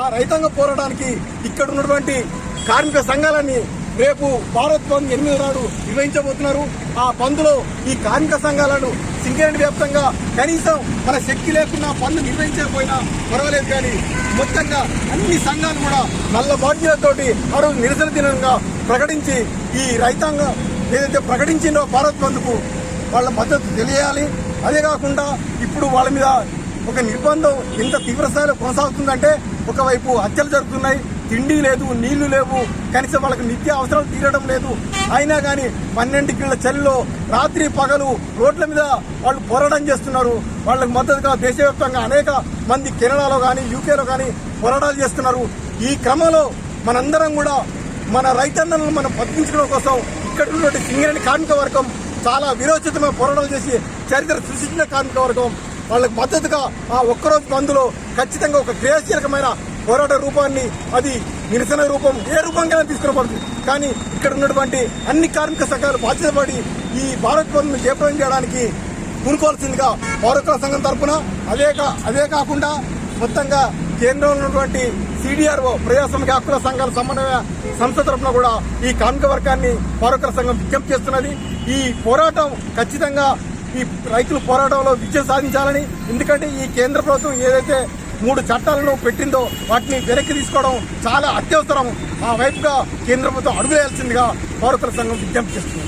ఆ రైతాంగ పోరాటానికి ఇక్కడ ఉన్నటువంటి కార్మిక సంఘాలని రేపు భారత్ బంద్ ఎనిమిది నాడు నిర్వహించబోతున్నారు. ఆ బంద్లో ఈ కార్మిక సంఘాలను సింగరేణి వ్యాప్తంగా కనీసం మన శక్తి లేకుండా పనులు నిర్వహించకపోయినా పర్వాలేదు కానీ మొత్తంగా అన్ని సంఘాలు కూడా నల్ల బాధ్యతతోటి ఆ రోజు నిరసన దినంగా ప్రకటించి ఈ రైతాంగం ఏదైతే ప్రకటించిందో భారత్ బంద్కు వాళ్ళ మద్దతు తెలియాలి. అదే కాకుండా ఇప్పుడు వాళ్ళ మీద ఒక నిర్బంధం ఎంత తీవ్రస్థాయిలో కొనసాగుతుందంటే ఒకవైపు హత్యలు జరుగుతున్నాయి తిండి లేదు నీళ్ళు లేవు కనీసం వాళ్ళకి నిత్య అవసరాలు తీరడం లేదు. అయినా కానీ పన్నెండు కిళ్ళ చలిలో రాత్రి పగలు రోడ్ల మీద వాళ్ళు పోరాటం చేస్తున్నారు. వాళ్ళకి మద్దతుగా దేశవ్యాప్తంగా అనేక మంది కెనడాలో కానీ యూకేలో కానీ పోరాటాలు చేస్తున్నారు. ఈ క్రమంలో మనందరం కూడా మన రైతన్నలను మనం బతికించడం కోసం ఇక్కడ ఉన్నటువంటి సింగరేణి కార్మిక వర్గం చాలా విరోచితమైన పోరాటాలు చేసి చరిత్ర సృష్టించిన కార్మిక వర్గం. వాళ్ళకి మద్దతుగా ఆ ఒక్కరోజు అందులో ఖచ్చితంగా ఒక క్రియాశీలకమైన పోరాట రూపాన్ని అది నిరసన రూపం ఏ రూపంగా తీసుకురాబడుతుంది కానీ ఇక్కడ ఉన్నటువంటి అన్ని కార్మిక సంఘాలు బాధ్యతపడి ఈ భారత్ బంద్ను జయప్రదం చేయడానికి పూనుకోవాల్సిందిగా పౌరకుల సంఘం తరఫున అదే కా- అదే కాకుండా మొత్తంగా కేంద్రంలో ఉన్నటువంటి సిడిఆర్ఓ ప్రజాస్వామిక హక్కుల సంఘాల సమన్వయ సంస్థ తరపున కూడా ఈ కార్మిక వర్గాన్ని పౌరకుల సంఘం విజ్ఞప్తి చేస్తున్నది. ఈ పోరాటం ఖచ్చితంగా ఈ రైతుల పోరాటంలో విజయం సాధించాలని ఎందుకంటే ఈ కేంద్ర ప్రభుత్వం ఏదైతే మూడు చట్టాలను పెట్టిందో వాటిని వెనక్కి తీసుకోవడం చాలా అత్యవసరం. ఆ వైపుగా కేంద్ర ప్రభుత్వం అడుగులేయాల్సిందిగా పౌరకుల సంఘం విజ్ఞప్తి చేస్తుంది.